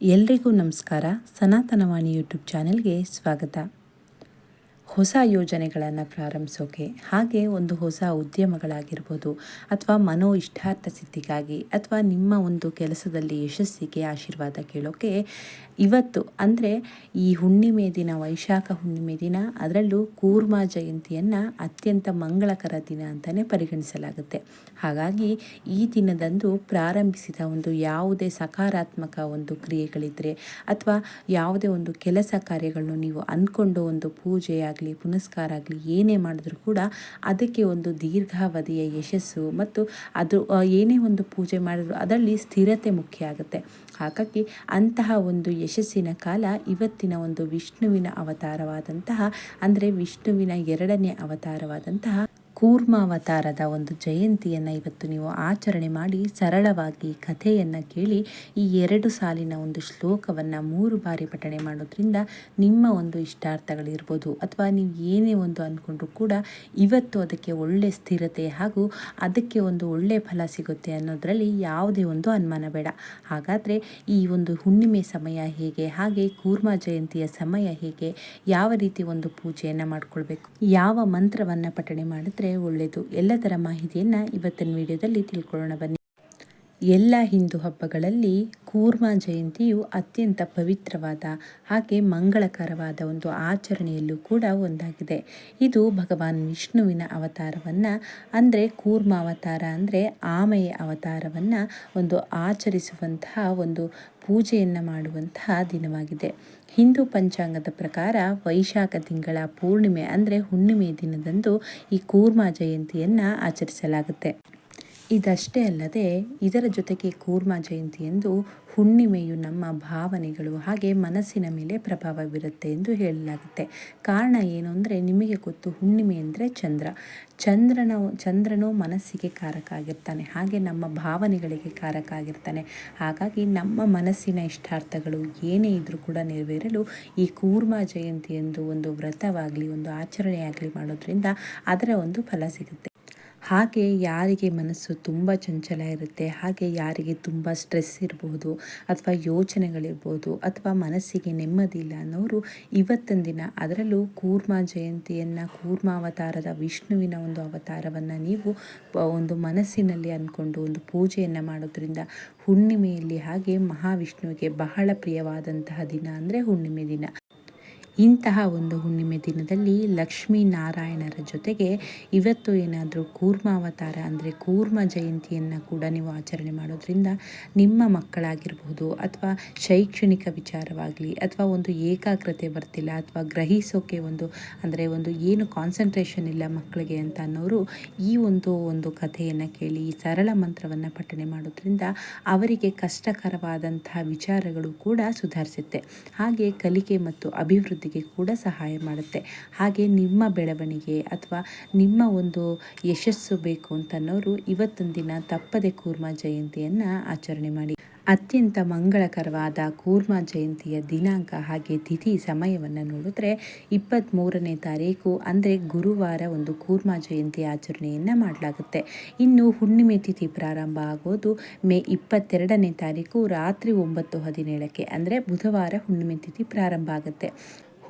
ಎಲ್ರಿಗೂ ನಮಸ್ಕಾರ. ಸನಾತನವಾಣಿ ಯೂಟ್ಯೂಬ್ ಚಾನೆಲ್ಗೆ ಸ್ವಾಗತ. ಹೊಸ ಯೋಜನೆಗಳನ್ನು ಪ್ರಾರಂಭಿಸೋಕೆ ಹಾಗೆ ಒಂದು ಹೊಸ ಉದ್ಯಮಗಳಾಗಿರ್ಬೋದು ಅಥವಾ ಮನೋ ಇಷ್ಟಾರ್ಥ ಸಿದ್ಧಿಗಾಗಿ ಅಥವಾ ನಿಮ್ಮ ಒಂದು ಕೆಲಸದಲ್ಲಿ ಯಶಸ್ಸಿಗೆ ಆಶೀರ್ವಾದ ಕೇಳೋಕೆ ಇವತ್ತು ಅಂದರೆ ಈ ಹುಣ್ಣಿಮೆ ದಿನ, ವೈಶಾಖ ಹುಣ್ಣಿಮೆ ದಿನ, ಅದರಲ್ಲೂ ಕೂರ್ಮ ಜಯಂತಿಯನ್ನು ಅತ್ಯಂತ ಮಂಗಳಕರ ದಿನ ಅಂತಲೇ ಪರಿಗಣಿಸಲಾಗುತ್ತೆ. ಹಾಗಾಗಿ ಈ ದಿನದಂದು ಪ್ರಾರಂಭಿಸಿದ ಒಂದು ಯಾವುದೇ ಸಕಾರಾತ್ಮಕ ಒಂದು ಕ್ರಿಯೆಗಳಿದ್ದರೆ ಅಥವಾ ಯಾವುದೇ ಒಂದು ಕೆಲಸ ಕಾರ್ಯಗಳನ್ನು ನೀವು ಅಂದ್ಕೊಂಡು ಒಂದು ಪೂಜೆಯಾಗಲಿ ಆಗಲಿ, ಪುನಸ್ಕಾರ ಆಗಲಿ ಏನೇ ಮಾಡಿದ್ರೂ ಕೂಡ ಅದಕ್ಕೆ ಒಂದು ದೀರ್ಘಾವಧಿಯ ಯಶಸ್ಸು ಮತ್ತು ಅದು ಏನೇ ಒಂದು ಪೂಜೆ ಮಾಡಿದ್ರು ಅದರಲ್ಲಿ ಸ್ಥಿರತೆ ಮುಖ್ಯ ಆಗುತ್ತೆ. ಹಾಗಾಗಿ ಅಂತಹ ಒಂದು ಯಶಸ್ಸಿನ ಕಾಲ ಇವತ್ತಿನ ಒಂದು ವಿಷ್ಣುವಿನ ಅವತಾರವಾದಂತಹ ಅಂದರೆ ವಿಷ್ಣುವಿನ ಎರಡನೇ ಅವತಾರವಾದಂತಹ ಕೂರ್ಮಾವತಾರದ ಒಂದು ಜಯಂತಿಯನ್ನು ಇವತ್ತು ನೀವು ಆಚರಣೆ ಮಾಡಿ ಸರಳವಾಗಿ ಕಥೆಯನ್ನು ಕೇಳಿ ಈ ಎರಡು ಸಾಲಿನ ಒಂದು ಶ್ಲೋಕವನ್ನು ಮೂರು ಬಾರಿ ಪಠಣೆ ಮಾಡೋದ್ರಿಂದ ನಿಮ್ಮ ಒಂದು ಇಷ್ಟಾರ್ಥಗಳಿರ್ಬೋದು. ಅಥವಾ ನೀವು ಏನೇ ಒಂದು ಅಂದ್ಕೊಂಡ್ರೂ ಕೂಡ ಇವತ್ತು ಅದಕ್ಕೆ ಒಳ್ಳೆ ಸ್ಥಿರತೆ ಹಾಗೂ ಅದಕ್ಕೆ ಒಂದು ಒಳ್ಳೆ ಫಲ ಸಿಗುತ್ತೆ ಅನ್ನೋದರಲ್ಲಿ ಯಾವುದೇ ಒಂದು ಅನುಮಾನ ಬೇಡ. ಹಾಗಾದರೆ ಈ ಒಂದು ಹುಣ್ಣಿಮೆ ಸಮಯ ಹೇಗೆ, ಹಾಗೆ ಕೂರ್ಮ ಜಯಂತಿಯ ಸಮಯ ಹೇಗೆ, ಯಾವ ರೀತಿ ಒಂದು ಪೂಜೆಯನ್ನು ಮಾಡಿಕೊಳ್ಬೇಕು, ಯಾವ ಮಂತ್ರವನ್ನು ಪಠಣೆ ಮಾಡಿದ್ರೆ ಒಳ್ಳೆಯದು. ಎಲ್ಲದರ ಮಾಹಿತಿಯನ್ನು ಇವತ್ತಿನ ವಿಡಿಯೋದಲ್ಲಿ ತಿಳ್ಕೊಳ್ಳೋಣ. ಬನ್ನಿ. ಎಲ್ಲ ಹಿಂದೂ ಹಬ್ಬಗಳಲ್ಲಿ ಕೂರ್ಮ ಜಯಂತಿಯು ಅತ್ಯಂತ ಪವಿತ್ರವಾದ, ಹಾಗೆ ಮಂಗಳಕರವಾದ ಒಂದು ಆಚರಣೆಯಲ್ಲೂ ಕೂಡ ಒಂದಾಗಿದೆ. ಇದು ಭಗವಾನ್ ವಿಷ್ಣುವಿನ ಅವತಾರವನ್ನು, ಅಂದರೆ ಕೂರ್ಮ ಅವತಾರ ಅಂದರೆ ಆಮೆಯ ಅವತಾರವನ್ನು ಒಂದು ಆಚರಿಸುವಂತಹ ಒಂದು ಪೂಜೆಯನ್ನು ಮಾಡುವಂತಹ ದಿನವಾಗಿದೆ. ಹಿಂದೂ ಪಂಚಾಂಗದ ಪ್ರಕಾರ ವೈಶಾಖ ತಿಂಗಳ ಪೂರ್ಣಿಮೆ ಅಂದರೆ ಹುಣ್ಣಿಮೆ ದಿನದಂದು ಈ ಕೂರ್ಮ ಜಯಂತಿಯನ್ನು ಆಚರಿಸಲಾಗುತ್ತೆ. ಇದಷ್ಟೇ ಅಲ್ಲದೆ ಇದರ ಜೊತೆಗೆ ಕೂರ್ಮ ಜಯಂತಿ ಎಂದು ಹುಣ್ಣಿಮೆಯು ನಮ್ಮ ಭಾವನೆಗಳು ಹಾಗೆ ಮನಸ್ಸಿನ ಮೇಲೆ ಪ್ರಭಾವ ಬೀರುತ್ತೆ ಎಂದು ಹೇಳಲಾಗುತ್ತೆ. ಕಾರಣ ಏನು ಅಂದರೆ ನಿಮಗೆ ಗೊತ್ತು ಹುಣ್ಣಿಮೆ ಅಂದರೆ ಚಂದ್ರ. ಚಂದ್ರನ, ಚಂದ್ರನು ಮನಸ್ಸಿಗೆ ಕಾರಕ ಆಗಿರ್ತಾನೆ, ಹಾಗೆ ನಮ್ಮ ಭಾವನೆಗಳಿಗೆ ಕಾರಕ ಆಗಿರ್ತಾನೆ. ಹಾಗಾಗಿ ನಮ್ಮ ಮನಸ್ಸಿನ ಇಷ್ಟಾರ್ಥಗಳು ಏನೇ ಇದ್ದರೂ ಕೂಡ ನೆರವೇರಲು ಈ ಕೂರ್ಮ ಜಯಂತಿ ಎಂದು ಒಂದು ವ್ರತವಾಗಲಿ, ಒಂದು ಆಚರಣೆಯಾಗಲಿ ಮಾಡೋದ್ರಿಂದ ಅದರ ಒಂದು ಫಲ ಸಿಗುತ್ತೆ. ಹಾಗೆ ಯಾರಿಗೆ ಮನಸ್ಸು ತುಂಬ ಚಂಚಲ ಇರುತ್ತೆ, ಹಾಗೆ ಯಾರಿಗೆ ತುಂಬ ಸ್ಟ್ರೆಸ್ ಇರ್ಬೋದು ಅಥವಾ ಯೋಚನೆಗಳಿರ್ಬೋದು ಅಥವಾ ಮನಸ್ಸಿಗೆ ನೆಮ್ಮದಿ ಇಲ್ಲ ಅನ್ನೋರು ಇವತ್ತಿನ ದಿನ ಅದರಲ್ಲೂ ಕೂರ್ಮ ಜಯಂತಿಯನ್ನು ಕೂರ್ಮಾವತಾರದ ವಿಷ್ಣುವಿನ ಒಂದು ಅವತಾರವನ್ನು ನೀವು ಒಂದು ಮನಸ್ಸಿನಲ್ಲಿ ಅಂದ್ಕೊಂಡು ಒಂದು ಪೂಜೆಯನ್ನು ಮಾಡೋದ್ರಿಂದ ಹುಣ್ಣಿಮೆಯಲ್ಲಿ ಹಾಗೆ ಮಹಾವಿಷ್ಣುವಿಗೆ ಬಹಳ ಪ್ರಿಯವಾದಂತಹ ದಿನ ಅಂದರೆ ಹುಣ್ಣಿಮೆ ದಿನ. ಇಂತಹ ಒಂದು ಹುಣ್ಣಿಮೆ ದಿನದಲ್ಲಿ ಲಕ್ಷ್ಮೀ ನಾರಾಯಣರ ಜೊತೆಗೆ ಇವತ್ತು ಏನಾದರೂ ಕೂರ್ಮಾವತಾರ ಅಂದರೆ ಕೂರ್ಮ ಜಯಂತಿಯನ್ನು ಕೂಡ ನೀವು ಆಚರಣೆ ಮಾಡೋದ್ರಿಂದ ನಿಮ್ಮ ಮಕ್ಕಳಾಗಿರಬಹುದು ಅಥವಾ ಶೈಕ್ಷಣಿಕ ವಿಚಾರವಾಗಲಿ ಅಥವಾ ಒಂದು ಏಕಾಗ್ರತೆ ಬರ್ತಿಲ್ಲ ಅಥವಾ ಗ್ರಹಿಸೋಕೆ ಒಂದು ಅಂದರೆ ಒಂದು ಏನು ಕಾನ್ಸಂಟ್ರೇಷನ್ ಇಲ್ಲ ಮಕ್ಕಳಿಗೆ ಅಂತ ಅನ್ನೋರು ಈ ಒಂದು ಒಂದು ಕಥೆಯನ್ನು ಕೇಳಿ ಈ ಸರಳ ಮಂತ್ರವನ್ನು ಪಠನೆ ಮಾಡೋದ್ರಿಂದ ಅವರಿಗೆ ಕಷ್ಟಕರವಾದಂತಹ ವಿಚಾರಗಳು ಕೂಡ ಸುಧಾರಿಸುತ್ತೆ. ಹಾಗೆ ಕಲಿಕೆ ಮತ್ತು ಅಭಿವೃದ್ಧಿ ಕೂಡ ಸಹಾಯ ಮಾಡುತ್ತೆ. ಹಾಗೆ ನಿಮ್ಮ ಬೆಳವಣಿಗೆ ಅಥವಾ ನಿಮ್ಮ ಒಂದು ಯಶಸ್ಸು ಬೇಕು ಅಂತನ್ನೋರು ಇವತ್ತೊಂದು ದಿನ ತಪ್ಪದೆ ಕೂರ್ಮ ಜಯಂತಿಯನ್ನು ಆಚರಣೆ ಮಾಡಿ. ಅತ್ಯಂತ ಮಂಗಳಕರವಾದ ಕೂರ್ಮ ಜಯಂತಿಯ ದಿನಾಂಕ ಹಾಗೆ ತಿಥಿ ಸಮಯವನ್ನು ನೋಡಿದ್ರೆ ಇಪ್ಪತ್ತ್ಮೂರನೇ ತಾರೀಕು ಅಂದರೆ ಗುರುವಾರ ಒಂದು ಕೂರ್ಮ ಜಯಂತಿ ಆಚರಣೆಯನ್ನು ಮಾಡಲಾಗುತ್ತೆ. ಇನ್ನು ಹುಣ್ಣಿಮೆ ತಿಥಿ ಪ್ರಾರಂಭ ಆಗೋದು ಮೇ ಇಪ್ಪತ್ತೆರಡನೇ ತಾರೀಕು ರಾತ್ರಿ ಒಂಬತ್ತು ಹದಿನೇಳಕ್ಕೆ ಅಂದರೆ ಬುಧವಾರ ಹುಣ್ಣಿಮೆ ತಿಥಿ ಪ್ರಾರಂಭ ಆಗುತ್ತೆ.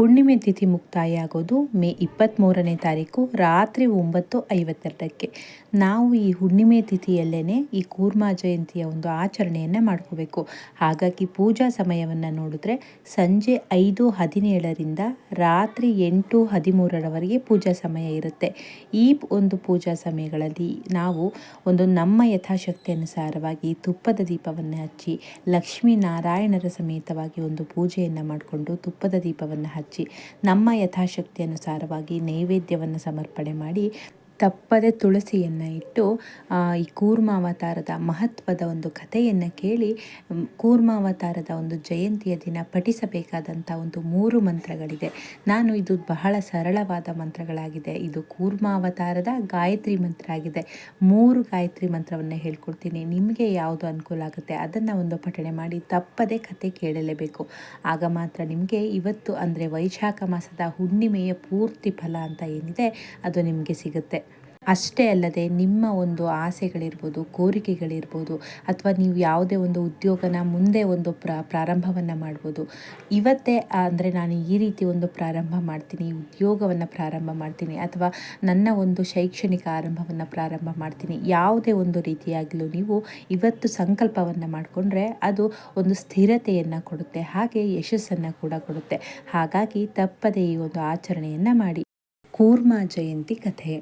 ಹುಣ್ಣಿಮೆ ತಿಥಿ ಮುಕ್ತಾಯ ಆಗೋದು ಮೇ ಇಪ್ಪತ್ತ್ಮೂರನೇ ತಾರೀಕು ರಾತ್ರಿ ಒಂಬತ್ತು ಐವತ್ತೆರಡಕ್ಕೆ. ನಾವು ಈ ಹುಣ್ಣಿಮೆ ತಿಥಿಯಲ್ಲೇ ಈ ಕೂರ್ಮ ಜಯಂತಿಯ ಒಂದು ಆಚರಣೆಯನ್ನು ಮಾಡ್ಕೋಬೇಕು. ಹಾಗಾಗಿ ಪೂಜಾ ಸಮಯವನ್ನು ನೋಡಿದ್ರೆ ಸಂಜೆ ಐದು ಹದಿನೇಳರಿಂದ ರಾತ್ರಿ ಎಂಟು ಹದಿಮೂರರವರೆಗೆ ಪೂಜಾ ಸಮಯ ಇರುತ್ತೆ. ಈ ಒಂದು ಪೂಜಾ ಸಮಯಗಳಲ್ಲಿ ನಾವು ಒಂದು ನಮ್ಮ ಯಥಾಶಕ್ತಿ ಅನುಸಾರವಾಗಿ ತುಪ್ಪದ ದೀಪವನ್ನು ಹಚ್ಚಿ ಲಕ್ಷ್ಮೀನಾರಾಯಣರ ಸಮೇತವಾಗಿ ಒಂದು ಪೂಜೆಯನ್ನು ಮಾಡಿಕೊಂಡು ತುಪ್ಪದ ದೀಪವನ್ನು ಹಚ್ಚಿ ಹಚ್ಚಿ, ನಮ್ಮ ಯಥಾಶಕ್ತಿ ಅನುಸಾರವಾಗಿ ನೈವೇದ್ಯವನ್ನು ಸಮರ್ಪಣೆ ಮಾಡಿ ತಪ್ಪದೆ ತುಳಸಿಯನ್ನು ಇಟ್ಟು ಈ ಕೂರ್ಮಾವತಾರದ ಮಹತ್ವದ ಒಂದು ಕಥೆಯನ್ನು ಕೇಳಿ ಕೂರ್ಮಾವತಾರದ ಒಂದು ಜಯಂತಿಯ ದಿನ ಪಠಿಸಬೇಕಾದಂಥ ಒಂದು ಮೂರು ಮಂತ್ರಗಳಿದೆ. ನಾನು ಇದು ಬಹಳ ಸರಳವಾದ ಮಂತ್ರಗಳಾಗಿದೆ. ಇದು ಕೂರ್ಮಾವತಾರದ ಗಾಯತ್ರಿ ಮಂತ್ರ ಆಗಿದೆ. ಮೂರು ಗಾಯತ್ರಿ ಮಂತ್ರವನ್ನು ಹೇಳ್ಕೊಡ್ತೀನಿ. ನಿಮಗೆ ಯಾವುದು ಅನುಕೂಲ ಆಗುತ್ತೆ ಅದನ್ನು ಒಂದು ಪಠಣೆ ಮಾಡಿ ತಪ್ಪದೆ ಕತೆ ಕೇಳಲೇಬೇಕು. ಆಗ ಮಾತ್ರ ನಿಮಗೆ ಇವತ್ತು ಅಂದರೆ ವೈಶಾಖ ಮಾಸದ ಹುಣ್ಣಿಮೆಯ ಪೂರ್ತಿ ಫಲ ಅಂತ ಏನಿದೆ ಅದು ನಿಮಗೆ ಸಿಗುತ್ತೆ. ಅಷ್ಟೇ ಅಲ್ಲದೆ ನಿಮ್ಮ ಒಂದು ಆಸೆಗಳಿರ್ಬೋದು, ಕೋರಿಕೆಗಳಿರ್ಬೋದು, ಅಥವಾ ನೀವು ಯಾವುದೇ ಒಂದು ಉದ್ಯೋಗನ ಮುಂದೆ ಒಂದು ಪ್ರ, ಪ್ರಾರಂಭವನ್ನು ಮಾಡ್ಬೋದು. ಇವತ್ತೇ ಅಂದರೆ ನಾನು ಈ ರೀತಿ ಒಂದು ಪ್ರಾರಂಭ ಮಾಡ್ತೀನಿ, ಉದ್ಯೋಗವನ್ನು ಪ್ರಾರಂಭ ಮಾಡ್ತೀನಿ, ಅಥವಾ ನನ್ನ ಒಂದು ಶೈಕ್ಷಣಿಕ ಆರಂಭವನ್ನು ಪ್ರಾರಂಭ ಮಾಡ್ತೀನಿ, ಯಾವುದೇ ಒಂದು ರೀತಿಯಾಗಲೂ ನೀವು ಇವತ್ತು ಸಂಕಲ್ಪವನ್ನು ಮಾಡಿಕೊಂಡ್ರೆ ಅದು ಒಂದು ಸ್ಥಿರತೆಯನ್ನು ಕೊಡುತ್ತೆ, ಹಾಗೆ ಯಶಸ್ಸನ್ನು ಕೂಡ ಕೊಡುತ್ತೆ. ಹಾಗಾಗಿ ತಪ್ಪದೇ ಈ ಒಂದು ಆಚರಣೆಯನ್ನು ಮಾಡಿ. ಕೂರ್ಮ ಜಯಂತಿ ಕಥೆ.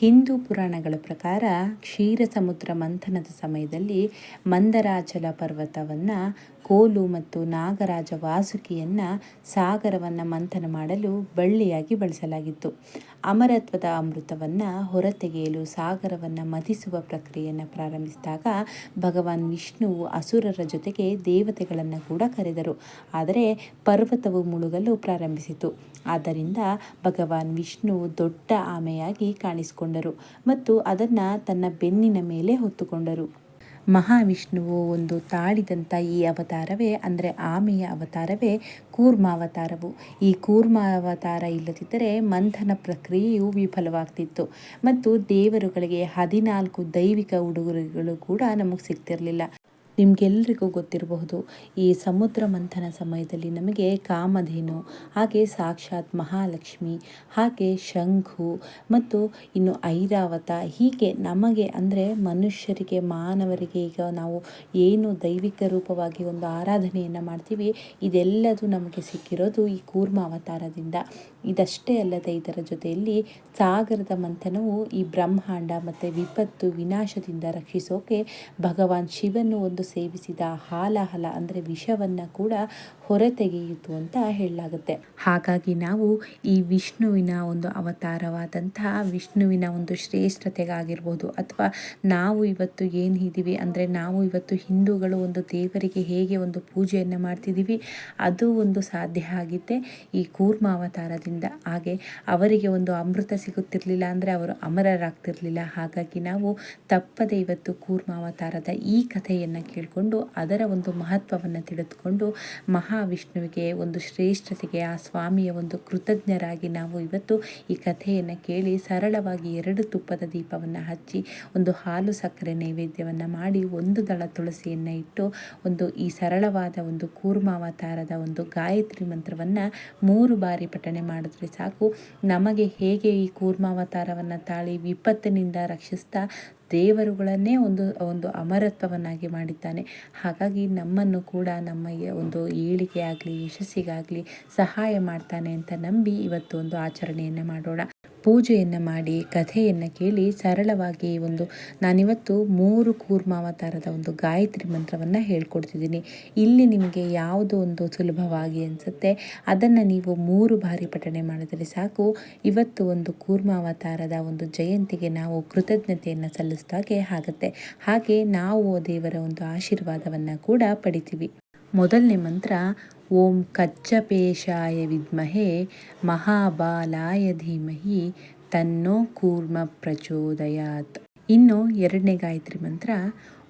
ಹಿಂದೂ ಪುರಾಣಗಳ ಪ್ರಕಾರ ಕ್ಷೀರ ಸಮುದ್ರ ಮಂಥನದ ಸಮಯದಲ್ಲಿ ಮಂದರಾಚಲ ಪರ್ವತವನ್ನು ಕೋಲು ಮತ್ತು ನಾಗರಾಜ ವಾಸುಕಿಯನ್ನು ಸಾಗರವನ್ನು ಮಂಥನ ಮಾಡಲು ಬಳ್ಳಿಯಾಗಿ ಬಳಸಲಾಗಿತ್ತು. ಅಮರತ್ವದ ಅಮೃತವನ್ನು ಹೊರತೆಗೆಯಲು ಸಾಗರವನ್ನು ಮತಿಸುವ ಪ್ರಕ್ರಿಯೆಯನ್ನು ಪ್ರಾರಂಭಿಸಿದಾಗ ಭಗವಾನ್ ವಿಷ್ಣುವು ಅಸುರರ ಜೊತೆಗೆ ದೇವತೆಗಳನ್ನು ಕೂಡ ಕರೆದರು. ಆದರೆ ಪರ್ವತವು ಮುಳುಗಲು ಪ್ರಾರಂಭಿಸಿತು. ಆದ್ದರಿಂದ ಭಗವಾನ್ ವಿಷ್ಣು ದೊಡ್ಡ ಆಮೆಯಾಗಿ ಕಾಣಿಸಿಕೊಂಡರು. ಮತ್ತು ಅದನ್ನು ತನ್ನ ಬೆನ್ನಿನ ಮೇಲೆ ಹೊತ್ತುಕೊಂಡರು. ಮಹಾವಿಷ್ಣುವು ಒಂದು ತಾಳಿದಂಥ ಈ ಅವತಾರವೇ ಅಂದರೆ ಆಮೆಯ ಅವತಾರವೇ ಕೂರ್ಮಾವತಾರವು ಈ ಕೂರ್ಮಾವತಾರ ಇಲ್ಲದಿದ್ದರೆ ಮಂಥನ ಪ್ರಕ್ರಿಯೆಯು ವಿಫಲವಾಗ್ತಿತ್ತು ಮತ್ತು ದೇವರುಗಳಿಗೆ ಹದಿನಾಲ್ಕು ದೈವಿಕ ಉಡುಗೊರೆಗಳು ಕೂಡ ನಮಗೆ ಸಿಗ್ತಿರಲಿಲ್ಲ. ನಿಮಗೆಲ್ಲರಿಗೂ ಗೊತ್ತಿರಬಹುದು, ಈ ಸಮುದ್ರ ಮಂಥನ ಸಮಯದಲ್ಲಿ ನಮಗೆ ಕಾಮಧೇನು, ಹಾಗೆ ಸಾಕ್ಷಾತ್ ಮಹಾಲಕ್ಷ್ಮಿ, ಹಾಗೆ ಶಂಖು ಮತ್ತು ಇನ್ನು ಐರಾವತ, ಹೀಗೆ ನಮಗೆ ಅಂದರೆ ಮನುಷ್ಯರಿಗೆ, ಮಾನವರಿಗೆ ಈಗ ನಾವು ಏನು ದೈವಿಕ ರೂಪವಾಗಿ ಒಂದು ಆರಾಧನೆಯನ್ನು ಮಾಡ್ತೀವಿ, ಇದೆಲ್ಲದು ನಮಗೆ ಸಿಕ್ಕಿರೋದು ಈ ಕೂರ್ಮ ಅವತಾರದಿಂದ ಇದಷ್ಟೇ ಅಲ್ಲದೆ ಇದರ ಜೊತೆಯಲ್ಲಿ ಸಾಗರದ ಮಂಥನವು ಈ ಬ್ರಹ್ಮಾಂಡ ಮತ್ತು ವಿಪತ್ತು ವಿನಾಶದಿಂದ ರಕ್ಷಿಸೋಕೆ ಭಗವಾನ್ ಶಿವನು ಒಂದು ಸೇವಿಸಿದ ಹಾಲಹಲ ಅಂದರೆ ವಿಷವನ್ನು ಕೂಡ ಹೊರತೆಗೆಯಿತು ಅಂತ ಹೇಳಲಾಗುತ್ತೆ. ಹಾಗಾಗಿ ನಾವು ಈ ವಿಷ್ಣುವಿನ ಒಂದು ಅವತಾರವಾದಂತಹ ವಿಷ್ಣುವಿನ ಒಂದು ಶ್ರೇಷ್ಠತೆಗಾಗಿರ್ಬೋದು ಅಥವಾ ನಾವು ಇವತ್ತು ಏನು ಇದ್ದೀವಿ ಅಂದರೆ ನಾವು ಇವತ್ತು ಹಿಂದೂಗಳು ಒಂದು ದೇವರಿಗೆ ಹೇಗೆ ಒಂದು ಪೂಜೆಯನ್ನು ಮಾಡ್ತಿದ್ದೀವಿ ಅದು ಒಂದು ಸಾಧ್ಯ ಆಗಿದ್ದೆ ಈ ಕೂರ್ಮ ಅವತಾರದಿಂದ ಹಾಗೆ ಅವರಿಗೆ ಒಂದು ಅಮೃತ ಸಿಗುತ್ತಿರಲಿಲ್ಲ ಅಂದರೆ ಅವರು ಅಮರರಾಗ್ತಿರಲಿಲ್ಲ. ಹಾಗಾಗಿ ನಾವು ತಪ್ಪದೆ ಇವತ್ತು ಕೂರ್ಮಾವತಾರದ ಈ ಕಥೆಯನ್ನು ಕೇಳಿಕೊಂಡು ಅದರ ಒಂದು ಮಹತ್ವವನ್ನು ತಿಳಿದುಕೊಂಡು ಮಹಾವಿಷ್ಣುವಿಗೆ ಒಂದು ಶ್ರೇಷ್ಠತೆಗೆ ಆ ಸ್ವಾಮಿಯ ಒಂದು ಕೃತಜ್ಞರಾಗಿ ನಾವು ಇವತ್ತು ಈ ಕಥೆಯನ್ನು ಕೇಳಿ ಸರಳವಾಗಿ ಎರಡು ತುಪ್ಪದ ದೀಪವನ್ನು ಹಚ್ಚಿ ಒಂದು ಹಾಲು ಸಕ್ಕರೆ ನೈವೇದ್ಯವನ್ನು ಮಾಡಿ ಒಂದು ದಳ ತುಳಸಿಯನ್ನು ಇಟ್ಟು ಒಂದು ಈ ಸರಳವಾದ ಒಂದು ಕೂರ್ಮಾವತಾರದ ಒಂದು ಗಾಯತ್ರಿ ಮಂತ್ರವನ್ನು ಮೂರು ಬಾರಿ ಪಠಣೆ ಮಾಡಿದ್ರೆ ಸಾಕು. ನಮಗೆ ಹೇಗೆ ಈ ಕೂರ್ಮಾವತಾರವನ್ನು ತಾಳಿ ವಿಪತ್ತಿನಿಂದ ರಕ್ಷಿಸ್ತಾ ದೇವರುಗಳನ್ನೇ ಒಂದು ಒಂದು ಅಮರತ್ವವನ್ನಾಗಿ ಮಾಡಿದ್ದಾನೆ. ಹಾಗಾಗಿ ನಮ್ಮನ್ನು ಕೂಡ ನಮ್ಮ ಒಂದು ಏಳಿಗೆ ಆಗಲಿ ಯಶಸ್ಸಿಗಾಗಲಿ ಸಹಾಯ ಮಾಡ್ತಾನೆ ಅಂತ ನಂಬಿ ಇವತ್ತು ಒಂದು ಆಚರಣೆಯನ್ನು ಮಾಡೋಣ. ಪೂಜೆಯನ್ನು ಮಾಡಿ, ಕಥೆಯನ್ನು ಕೇಳಿ ಸರಳವಾಗಿ ಒಂದು ನಾನಿವತ್ತು ಮೂರು ಕೂರ್ಮಾವತಾರದ ಒಂದು ಗಾಯತ್ರಿ ಮಂತ್ರವನ್ನು ಹೇಳ್ಕೊಡ್ತಿದ್ದೀನಿ. ಇಲ್ಲಿ ನಿಮಗೆ ಯಾವುದು ಒಂದು ಸುಲಭವಾಗಿ ಅನಿಸುತ್ತೆ. ಅದನ್ನು ನೀವು ಮೂರು ಬಾರಿ ಪಠಣೆ ಮಾಡಿದರೆ ಸಾಕು. ಇವತ್ತು ಒಂದು ಕೂರ್ಮಾವತಾರದ ಒಂದು ಜಯಂತಿಗೆ ನಾವು ಕೃತಜ್ಞತೆಯನ್ನು ಸಲ್ಲಿಸಿದಾಗೆ ಆಗುತ್ತೆ. ಹಾಗೆ ನಾವು ದೇವರ ಒಂದು ಆಶೀರ್ವಾದವನ್ನು ಕೂಡ ಪಡಿತೀವಿ. ಮೊದಲನೇ ಮಂತ್ರ ಓಂ ಕಚ್ಚಪೇಶಾಯ ವಿದ್ಮಹೆ ಮಹಾಬಾಲಾಯ ಧೀಮಹಿ ತನ್ನೋ ಕೂರ್ಮ ಪ್ರಚೋದಯಾತ್. ಇನ್ನು ಎರಡನೇ ಗಾಯತ್ರಿ ಮಂತ್ರ,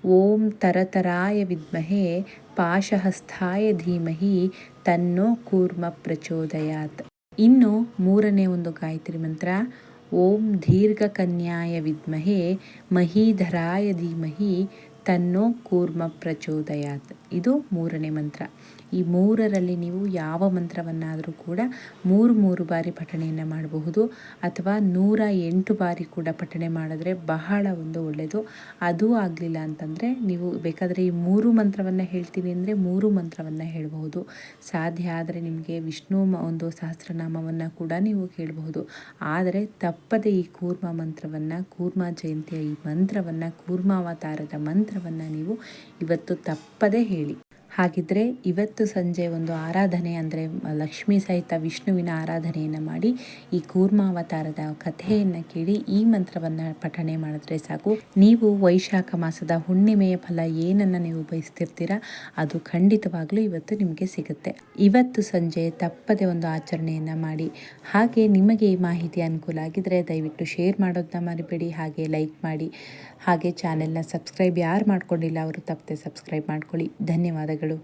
ಓಂ ತರತರಾಯ ವಿದ್ಮಹೆ ಪಾಶಹಸ್ಥಾಯ ಧೀಮಹಿ ತನ್ನೋ ಕೂರ್ಮ ಪ್ರಚೋದಯಾತ್. ಇನ್ನು ಮೂರನೇ ಒಂದು ಗಾಯತ್ರಿ ಮಂತ್ರ, ಓಂ ದೀರ್ಘಕನ್ಯಾಯ ವಿದ್ಮಹೆ ಮಹೀಧರಾಯ ಧೀಮಹಿ ತನ್ನೋ ಕೂರ್ಮ ಪ್ರಚೋದಯಾತ್. ಇದು ಮೂರನೇ ಮಂತ್ರ. ಈ ಮೂರರಲ್ಲಿ ನೀವು ಯಾವ ಮಂತ್ರವನ್ನಾದರೂ ಕೂಡ ಮೂರು ಮೂರು ಬಾರಿ ಪಠಣೆಯನ್ನು ಮಾಡಬಹುದು ಅಥವಾ ನೂರ ಎಂಟು ಬಾರಿ ಕೂಡ ಪಠಣೆ ಮಾಡಿದ್ರೆ ಬಹಳ ಒಂದು ಒಳ್ಳೆಯದು. ಅದು ಆಗಲಿಲ್ಲ ಅಂತಂದರೆ ನೀವು ಬೇಕಾದರೆ ಈ ಮೂರು ಮಂತ್ರವನ್ನು ಹೇಳ್ತೀನಿ ಅಂದರೆ ಮೂರು ಮಂತ್ರವನ್ನು ಹೇಳಬಹುದು. ಸಾಧ್ಯ ಆದರೆ ನಿಮಗೆ ವಿಷ್ಣು ಒಂದು ಸಹಸ್ರನಾಮವನ್ನು ಕೂಡ ನೀವು ಕೇಳಬಹುದು. ಆದರೆ ತಪ್ಪದೆ ಈ ಕೂರ್ಮ ಮಂತ್ರವನ್ನು, ಕೂರ್ಮ ಜಯಂತಿಯ ಈ ಮಂತ್ರವನ್ನು, ಕೂರ್ಮಾವತಾರದ ಮಂತ್ರವನ್ನು ನೀವು ಇವತ್ತು ತಪ್ಪದೇ ಹೇಳಿ. ಹಾಗಿದ್ರೆ ಇವತ್ತು ಸಂಜೆ ಒಂದು ಆರಾಧನೆ ಅಂದರೆ, ಲಕ್ಷ್ಮೀ ಸಹಿತ ವಿಷ್ಣುವಿನ ಆರಾಧನೆಯನ್ನು ಮಾಡಿ ಈ ಕೂರ್ಮಾವತಾರದ ಕಥೆಯನ್ನು ಕೇಳಿ ಈ ಮಂತ್ರವನ್ನು ಪಠಣೆ ಮಾಡಿದ್ರೆ ಸಾಕು. ನೀವು ವೈಶಾಖ ಮಾಸದ ಹುಣ್ಣಿಮೆಯ ಫಲ ಏನನ್ನು ನೀವು ಬಯಸ್ತಿರ್ತೀರಾ, ಅದು ಖಂಡಿತವಾಗಲೂ ಇವತ್ತು ನಿಮಗೆ ಸಿಗುತ್ತೆ. ಇವತ್ತು ಸಂಜೆ ತಪ್ಪದೆ ಒಂದು ಆಚರಣೆಯನ್ನು ಮಾಡಿ, ಹಾಗೆ ನಿಮಗೆ ಈ ಮಾಹಿತಿ ಅನುಕೂಲ ಆಗಿದ್ದರೆ ದಯವಿಟ್ಟು ಶೇರ್ ಮಾಡೋದನ್ನ ಮರಿಬೇಡಿ, ಹಾಗೆ ಲೈಕ್ ಮಾಡಿ. ಹಾಗೆ ಚಾನೆಲ್ನ ಸಬ್ಸ್ಕ್ರೈಬ್ ಯಾರು ಮಾಡ್ಕೊಂಡಿಲ್ಲ ಅವರು ತಪ್ಪದೆ ಸಬ್ಸ್ಕ್ರೈಬ್ ಮಾಡ್ಕೊಳ್ಳಿ. ಧನ್ಯವಾದಗಳು.